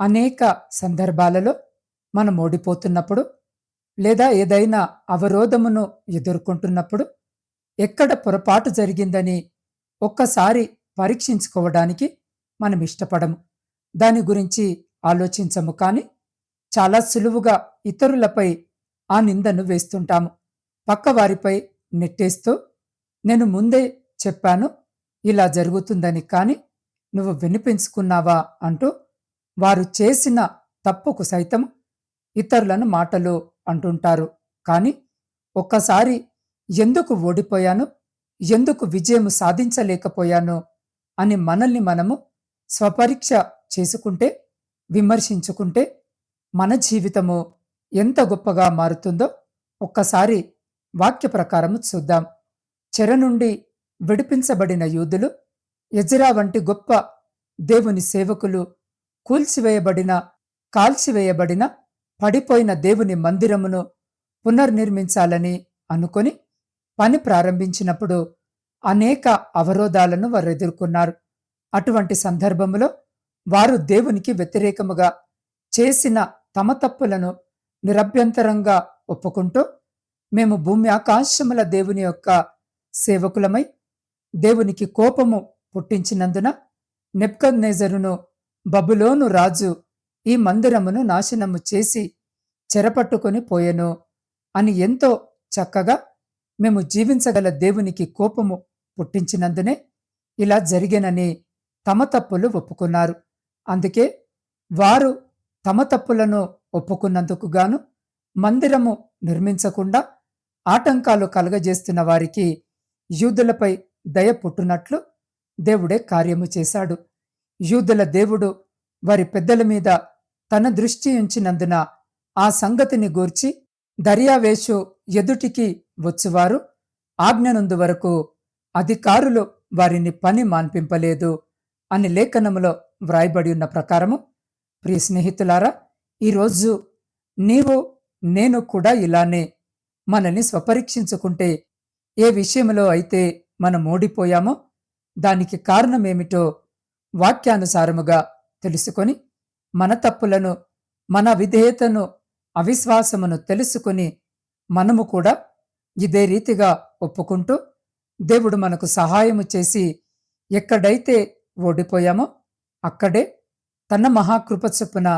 అనేక సందర్భాలలో మనం ఓడిపోతున్నప్పుడు లేదా ఏదైనా అవరోధమును ఎదుర్కొంటున్నప్పుడు ఎక్కడ పొరపాటు జరిగిందని ఒక్కసారి పరీక్షించుకోవడానికి మనం ఇష్టపడము. దాని గురించి ఆలోచించము కానీ చాలా సులువుగా ఇతరులపై ఆ నిందను వేస్తుంటాము. పక్కవారిపై నెట్టేస్తూ నేను ముందే చెప్పాను ఇలా జరుగుతుందని కానీ నువ్వు వినిపించుకున్నావా? అంటూ వారు చేసిన తప్పుకు సైతం ఇతరులను మాటలు అంటుంటారు. కానీ ఒక్కసారి ఎందుకు ఓడిపోయాను? ఎందుకు విజయం సాధించలేకపోయాను? అని మనల్ని మనము స్వపరీక్ష చేసుకుంటే విమర్శించుకుంటే మన జీవితము ఎంత గొప్పగా మారుతుందో ఒక్కసారి వాక్య ప్రకారము చూద్దాం. చెర నుండి విడిపించబడిన యూదులు ఎజరా వంటి గొప్ప దేవుని సేవకులు కూల్చివేయబడిన కాల్చివేయబడిన పడిపోయిన దేవుని మందిరమును పునర్నిర్మించాలని అనుకొని పని ప్రారంభించినప్పుడు అనేక అవరోధాలను వారు ఎదుర్కొన్నారు అటువంటి సందర్భంలో వారు దేవునికి వ్యతిరేకముగా చేసిన తమ తప్పులను నిరభ్యంతరంగా ఒప్పుకుంటూ మేము భూమి ఆకాశముల దేవుని యొక్క సేవకులమై దేవునికి కోపము పుట్టించినందున నెప్కద్నేజరును బబులోను రాజు ఈ మందిరమును నాశనము చేసి చెరపట్టుకొని పోయెను అని ఎంతో చక్కగా మేము జీవించగల దేవునికి కోపము పుట్టించినందునే ఇలా జరిగేనని తమ తప్పులు ఒప్పుకున్నారు. అందుకే వారు తమ తప్పులను ఒప్పుకున్నందుకు గాను మందిరము నిర్మించకుండా ఆటంకాలు కలగజేస్తున్న వారికి యూదులపై దయ పుట్టునట్లు దేవుడే కార్యము చేశాడు. యూదుల దేవుడు వారి పెద్దల మీద తన దృష్టి ఉంచినందున ఆ సంగతిని గూర్చి దర్యావేషు ఎదుటికి వచ్చువారు ఆజ్ఞనందు వరకు అధికారులు వారిని పని మాన్పింపలేదు అని లేఖనములో వ్రాయబడి ఉన్న ప్రకారము. ప్రియ స్నేహితులారా ఈరోజు నీవు నేను కూడా ఇలానే మనల్ని స్వపరీక్షించుకుంటే ఏ విషయంలో అయితే మనం ఓడిపోయామో దానికి కారణమేమిటో వాక్యానుసారముగా తెలుసుకొని మన తప్పులను మన విధేయతను అవిశ్వాసమును తెలుసుకుని మనము కూడా ఇదే రీతిగా ఒప్పుకుంటూ దేవుడు మనకు సహాయము చేసి ఎక్కడైతే ఓడిపోయామో అక్కడే తన మహాకృప చొప్పున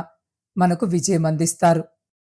మనకు విజయం అందిస్తారు